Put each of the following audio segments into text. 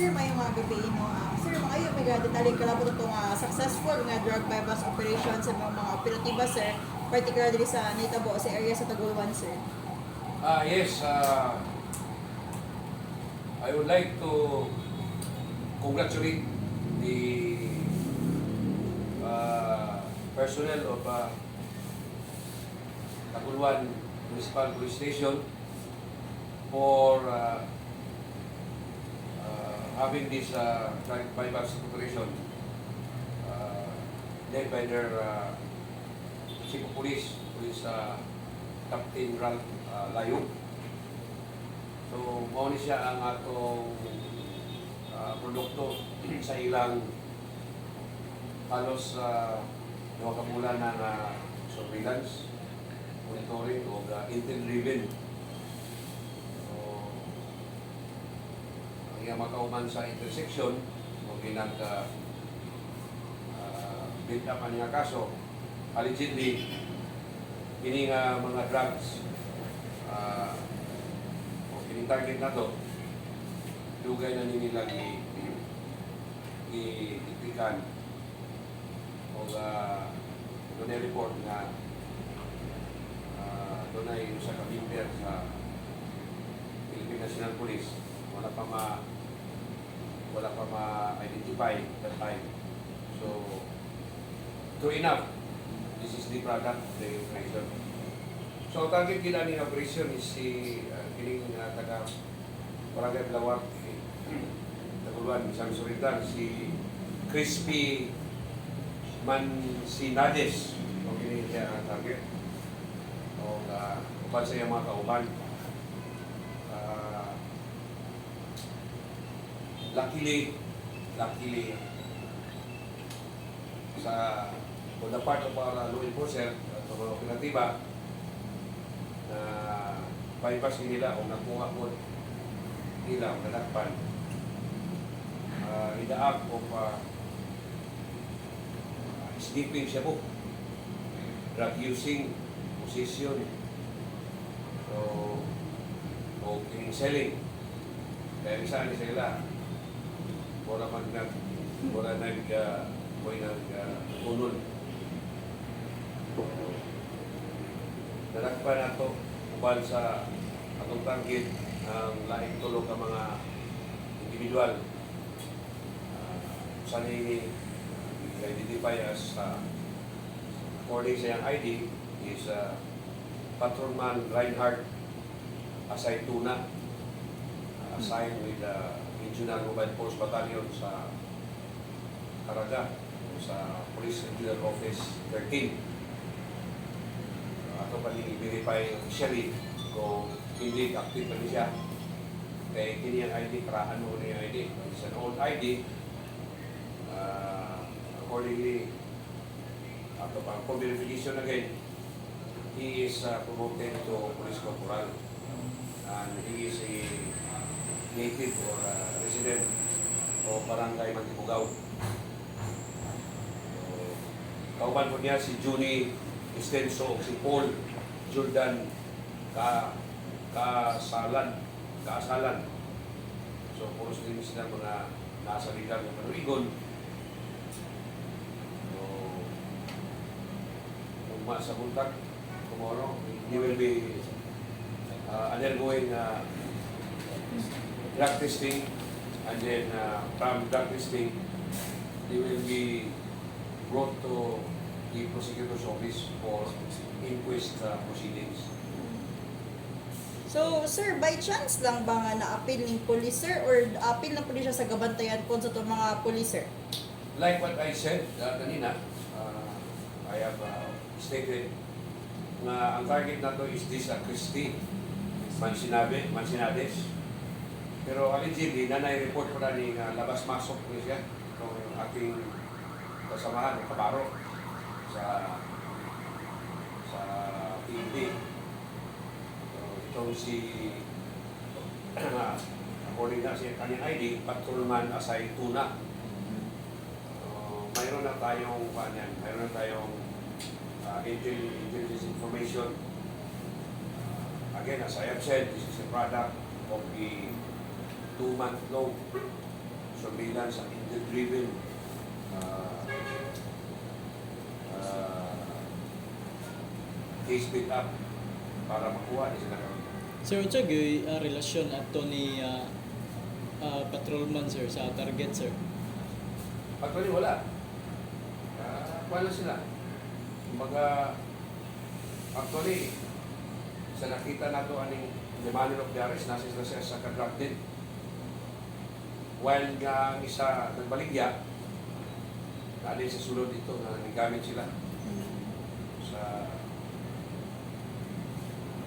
sir, may mga gabi, no? Ah, sir, mga iyo, may detalye ka lang po itong ah, successful nga drug bypass operation sa mga, mga operatiba, sir. Particularly sa Nitabo, sa area sa Tagulwan, sir. Ah, yes. Uh, I would like to congratulate the uh, personnel of uh, Tagulwan Municipal Police Station for uh, uh, having this uh, bypass operation uh, led by their uh, Chief of Police, is uh, Captain Ralph uh, Layog. So, mao ni siya ang atong uh, produkto sa ilang halos uh, mga kabulan na na surveillance, monitoring o uh, intel-driven. Iyang makauman sa intersection, kung ginag uh, uh, build up ang nga kaso, allegedly, kini nga mga drugs uh, o kini target na to dugay na nini lagi iitikan o uh, doon report nga uh, doon ay sa kabimper sa Philippine National Police. Wala pa ma wala pa ma-identify that time so true enough this is the product the operation. So, ang target gina ni operation is si uh, kining uh, taga Barangay Blawak, Taguluan, Isang Suritan, si Crispy Mansinades. O kini siya ang target. O uh, upan sa iyang mga kauban. Luckily, luckily, sa on the part of our uh, law enforcer at mga operatiba na bypass nila o nakuha po nila o nadakpan uh, in the act of uh, sniffing siya po. Drug using possession so o kining selling. Kaya isa ni sila wala man nag wala nag uh, wala nag uh, unol Darakpan na to uban sa atong target ang laing tulog ka mga individual. Uh, sanay identify as uh, according sa iyang ID is uh, Patrolman Reinhardt Asay Tuna uh, assigned with the Regional Mobile Force Battalion sa Caraga sa Police Regional Office 13 ato pa ni verify officially kung hindi active pa siya. Kaya kini ang ID, karaan mo na yung ID. It's an old ID. Uh, accordingly, ato pa, for verification again, he is uh, promoted to police corporal. And he is a native or uh, resident o barangay Mantibugaw. Kauban po niya si Juni Estenso si Paul Jordan ka kasalan kaasalan so puros din sila mga nasa ligar ng Panuigon so kung sa buntak tomorrow he will be uh, undergoing uh, drug testing and then uh, from drug testing they will be brought to the prosecutor's office for inquest uh, proceedings. So, sir, by chance lang ba nga na-appeal ng police, sir? Or appeal na police sa gabantayan po sa itong mga police, sir? Like what I said uh, kanina, uh, I have uh, stated na ang target na to is this uh, Christy Mansinabe, Mansinades. Pero allegedly, nanay report ko na ni uh, labas-masok ko siya itong aking kasamahan, ng kabaro sa sa PNP. So, itong si according na sa kanyang ID, Patrolman Asay Tuna. So, mayroon na tayong kanyan, mayroon na tayong uh, intel, intelligence information. Uh, again, as I have said, this is a product of the two-month long surveillance at intel-driven uh, uh, case pick up para makuha ni sila. Sir, unsa gyud uh, relasyon ato ni ah, ah, patrolman sir sa target sir? Actually, wala. Uh, wala sila. Kumbaga, actually, sa nakita nato aning the manner of the arrest, nasa sila siya sa kadrag din. While nga ang isa nagbaligya, dali sa sulod dito na nagamit sila sa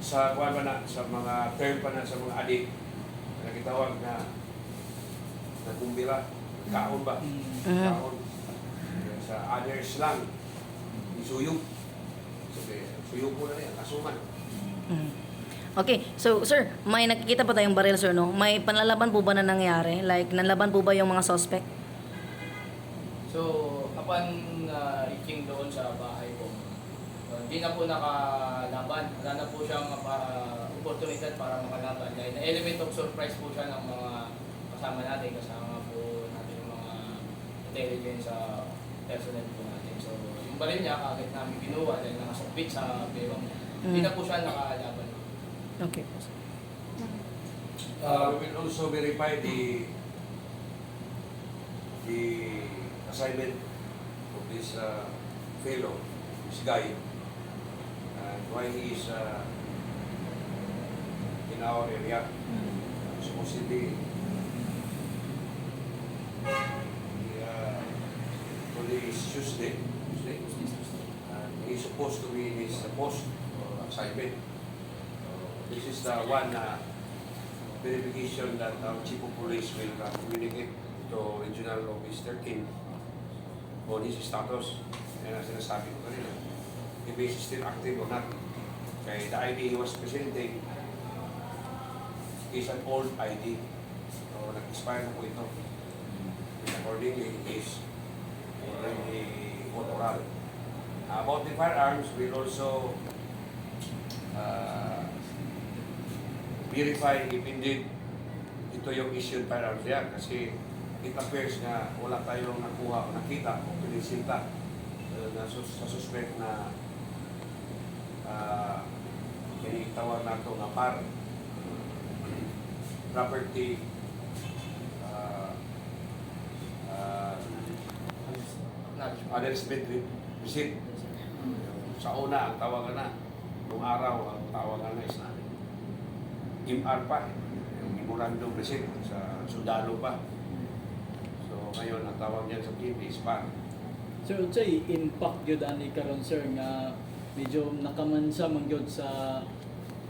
sa kuwan pa na, sa mga term pa na sa mga adik na gitawag na nagumbira, kaon ba? Mm. Mhm. Kaon. Sa others lang, isuyog. Sabi, suyog po na yan, kasuman. Mm. Okay, so sir, may nakikita pa tayong baril sir, no? May panlalaban po ba na nangyari? Like, nanlaban po ba yung mga suspect? So, upon uh, reaching doon sa bahay po, uh, hindi na po nakalaban. Wala na po siyang uh, oportunidad para makalaban. Dahil na element of surprise po siya ng mga kasama natin. Kasama po natin yung mga intelligence uh, personnel po natin. So, yung baril niya, kagad namin kinuha dahil nakasukbit sa bewang niya. Hindi Mm. na po siya nakalaban. Okay. Uh, we will also verify the the assignment of this uh, fellow, this guy, and why he is uh, in our area. Supposedly, he, uh, today is Tuesday, Tuesday, and he's supposed to be in his uh, post or assignment. This is the one uh, verification that our chief of police will uh, communicate to Regional Officer King on his status. Yan ang sinasabi ko kanina. If he is still active or not. Kaya the ID he was presenting is an old ID. So nag-expire na po ito. Accordingly, he is already oral. about the firearms, we'll also uh, verify if indeed ito yung issued firearms niya kasi it appears na wala tayong nakuha o nakita o pinisinta uh, na sus- sa suspect na uh, kinitawag nato nga par property uh, uh, announcement receipt. Sa una ang tawagan na. Nung araw ang tawagan na is na MR pa, yung memorandum receipt sa sundalo pa. So ngayon, ang tawag niyan sa PNP is PAR. Sir, unsay impact gyud ani karon sir nga medyo nakamansa man gyud sa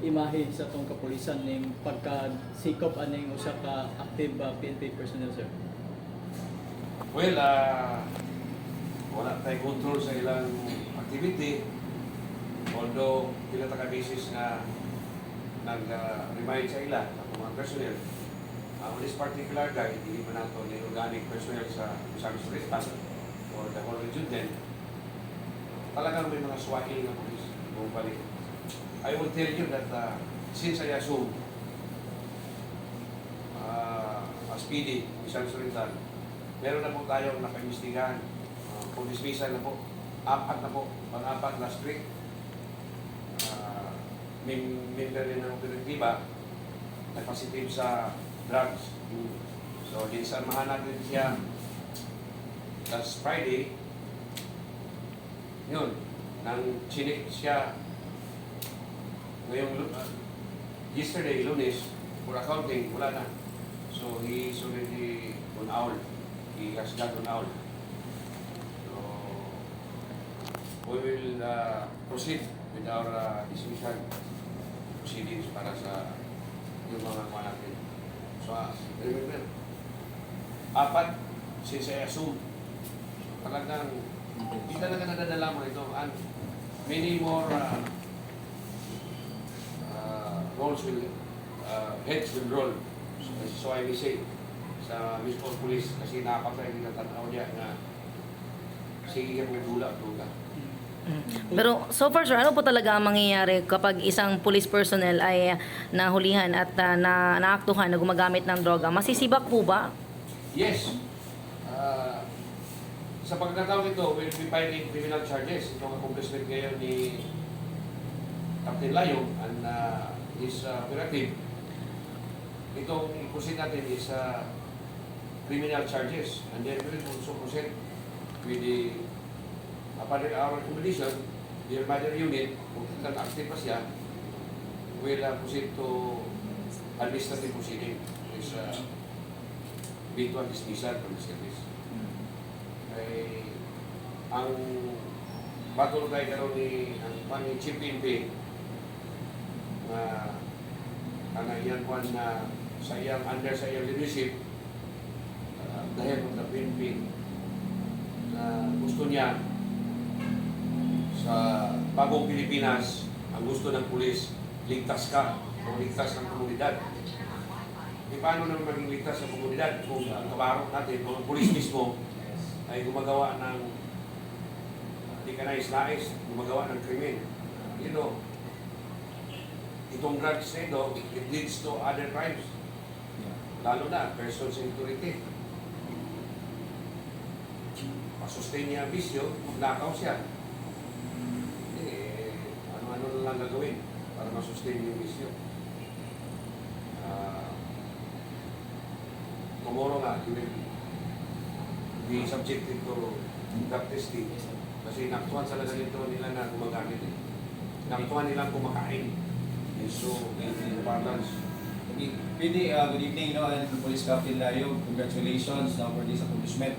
imahe sa tong kapulisan ning pagka-sikop aning usa ka active uh, PNP personnel sir. Well, ah, wala tayong control sa ilang activity. Although, pila ta ka basis na nag-remind sa ila sa mga personnel. Uh, on this particular guy, hindi man nato ni organic personnel sa Isang Sulitan or the whole region din. Talagang may mga swahili na polis bumalik. I will tell you that uh, since I assume uh, as PD, Isang Sulitan, meron na po tayong nakaimbestigahan. Uh, kung dismissal na po, apat na po, pang-apat last week. Uh, member rin ng direktiba na positive sa drugs. So, dinsamahan natin siya last Friday. Yun, nang chinik siya ngayong uh, yesterday, lunes, for accounting, wala na. So, he is already on owl. He has got on owl. So, we will uh, proceed with our uh, dismissal proceedings para sa yung mga kuha natin. So, uh, remember, apat, since I assume, talagang hindi talaga nadadala mo ito. And many more uh, uh, roles will, uh, heads will roll. So, so I will say, sa mismo police, kasi nakapatay din ang tanaw niya na sige ka mong dula-dula. Pero so far sir, ano po talaga ang mangyayari kapag isang police personnel ay nahulihan at uh, na naaktuhan na gumagamit ng droga? Masisibak po ba? Yes. Ah, sa pagkakataon ito, we'll be filing criminal charges. Itong accomplishment ngayon ni Captain Layo and uh, his uh, operative. Itong i-proceed natin is uh, criminal charges. And then we will also proceed with the upon our recommendation, the mother unit, kung active pa siya, will uh, proceed to administrative proceeding. Is uh, virtual dismissal from the service. Ay, ang battle tayo karon ni ang pan ni Chief PNP na ang iyan kwan na sa iyang under sa iyang leadership uh, dahil ng PNP na gusto niya sa bagong Pilipinas ang gusto ng pulis ligtas ka o ligtas ng komunidad E paano naman maging ligtas sa komunidad kung ang kabarok natin, kung pulis mismo ay gumagawa ng di ka nais-nais, gumagawa ng krimen. You know, itong drugs na ito, it leads to other crimes. Lalo na, person security. Pasustain niya ang bisyo, magnakaw siya. Eh, ano-ano na lang gagawin para masustain yung bisyo. Ah, tomorrow nga, you will be subjected to drug testing. Kasi naktuan sa nito nila na gumagamit eh. Naktuan nilang kumakain. And so, in balance. Pwede, uh, good evening, no, and Police Captain Layo, congratulations no, for this accomplishment.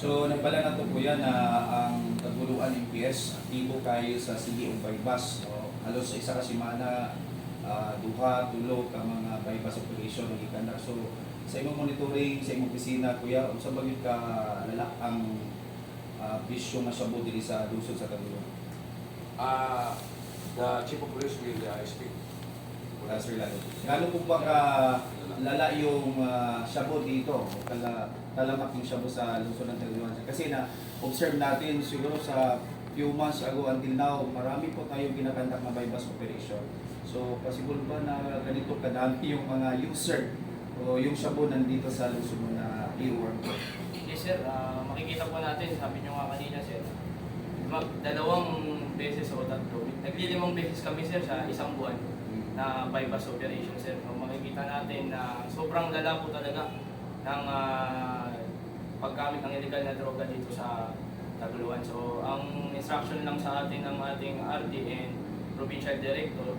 So, nagpala na to po yan na ang Taguluan MPS, aktibo kayo sa CDO bypass. No? Halos sa isa ka simana, uh, duha, tulo ka mga bypass operation ng ikanda. So, sa imong monitoring, sa imong opisina, kuya, unsa ba yun ka lala ang uh, bisyo nga sabu diri sa lusod sa Taguluan? Ah, the chief of police will uh, speak. Sir lalo. Lalo po ba ka lala yung uh, shabu dito? O kala, talamak yung shabu sa lungsod ng Tagaluan? Kasi na observe natin siguro sa few months ago until now, marami po tayong ginakandak na bypass operation. So, possible ba na ganito kadami yung mga user o yung shabu nandito sa mo na earworm? Yes sir, Ah, makikita po natin, sabi nyo nga kanina sir, mag, dalawang beses o tatlo. Naglilimang beses kami sir sa isang buwan na bypass operation sir. So, makikita natin na sobrang lala po talaga ng ah, paggamit ng illegal na droga dito sa Taguluan. So ang instruction lang sa atin ng ating RD and Provincial Director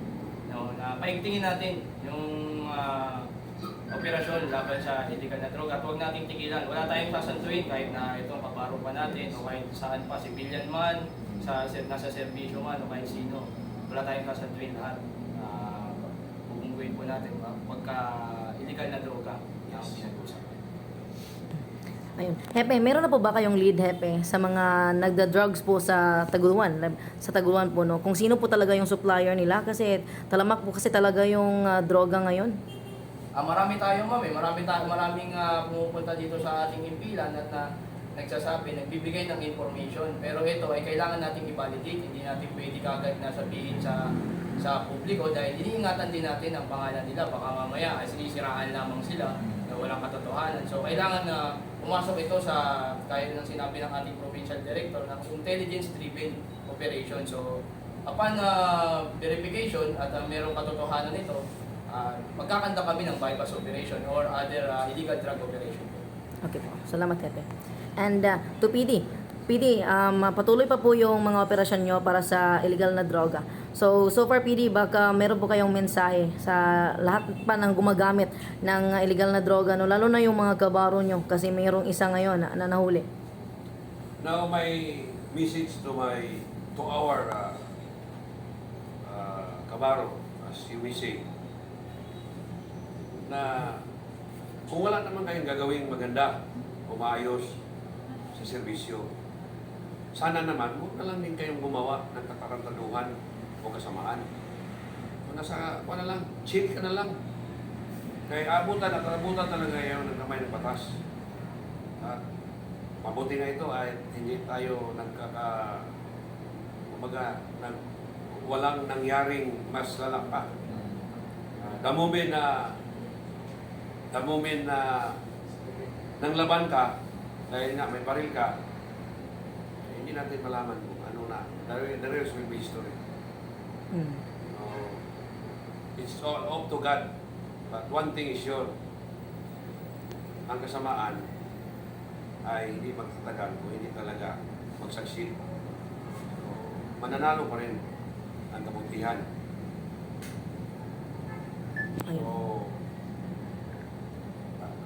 no, na paigtingin natin yung ah, operasyon laban sa illegal na droga huwag nating tigilan. Wala tayong sasantuin kahit na itong kaparo pa natin o kahit saan pa, civilian man, sa, nasa serbisyo man o kahit sino. Wala tayong sasantuin lahat. Uh, Bubungguin po natin uh, pagka illegal na droga yung pinag-usapan. Ayun. Hepe, meron na po ba kayong lead, Hepe, sa mga nagda-drugs po sa Taguluan? Sa Taguluan po, no? Kung sino po talaga yung supplier nila? Kasi talamak po kasi talaga yung ah, droga ngayon. Ah, marami tayo ma'am eh. Marami tayo, maraming ah, pumupunta dito sa ating impilan at na nagsasabi, nagbibigay ng information. Pero ito ay kailangan nating i-validate. Hindi natin pwede kagad na sabihin sa sa publiko dahil iniingatan din natin ang pangalan nila. Baka mamaya ay sinisiraan lamang sila na walang katotohanan. So kailangan na pumasok ito sa, kaya ng sinabi ng ating provincial director, ng intelligence-driven operation. So upon ah, verification at uh, merong katotohanan nito, uh, magkakanda kami ng bypass operation or other ah, illegal drug operation. Okay po. Salamat, Hepe. And uh, to PD, PD, um, patuloy pa po yung mga operasyon nyo para sa illegal na droga. So, so far PD, baka meron po kayong mensahe sa lahat pa ng gumagamit ng illegal na droga, no? lalo na yung mga kabaro nyo kasi mayroong isa ngayon na, na nahuli. Now, my message to my to our uh, uh, kabaro, as you may say, na kung wala naman kayong gagawing maganda o maayos sa serbisyo, sana naman, huwag na lang din kayong gumawa ng katarantaduhan o kasamaan. Kung nasa, kung na lang, chill ka na lang. Kaya abutan at abutan talaga ngayon ng kamay ng batas. At mabuti nga ito ay hindi tayo nagkaka kumbaga nag, walang nangyaring mas lalak pa. Uh, the moment na the moment na nang laban ka, dahil nga may baril ka, hindi natin malaman kung ano na. The, the rest will be history. Mm. So, it's all up to God. But one thing is sure, ang kasamaan ay hindi magtatagal kung hindi talaga magsaksid. So, mananalo pa rin ang kabutihan. So,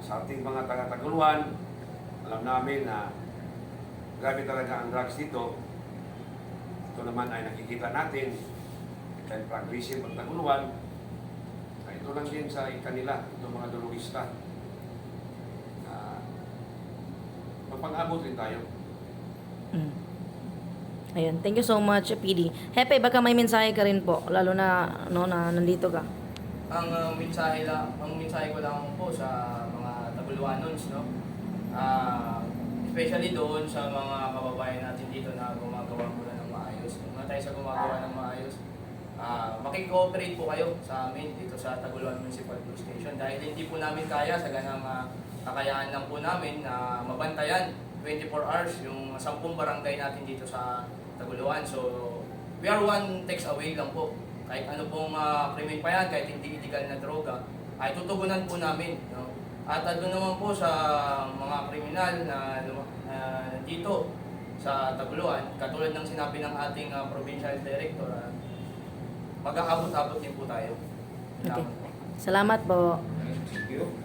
sa ating mga taga-taguluan, alam namin na grabe talaga ang drugs dito. Ito naman ay nakikita natin dahil progressive ang taguluan. Ay, ito lang din sa kanila, itong mga dologista. Uh, magpang-abot rin tayo. Mm. Ayun, thank you so much, PD. Hepe, baka may mensahe ka rin po, lalo na, no, na nandito ka. Ang uh, mensahe lang, ang mensahe ko lang po sa mga Taguluanons, no? Ah, especially doon sa mga kababayan natin dito na gumagawa muna ng maayos. Muna tayo sa gumagawa ng maayos. Ah, makikooperate po kayo sa amin dito sa Taguluan Municipal Police Station dahil hindi po namin kaya sa ganang ah, kakayahan lang po namin na mabantayan 24 hours yung 10 barangay natin dito sa Taguluan. So, we are one text away lang po. Kahit ano pong uh, krimen pa yan, kahit hindi illegal na droga, ay tutugunan po namin. No? At uh, doon naman po sa mga kriminal na dito sa Taguluan, katulad ng sinabi ng ating uh, provincial director, uh, mag-aabot-abot din po tayo. Okay. Salamat po. Thank you.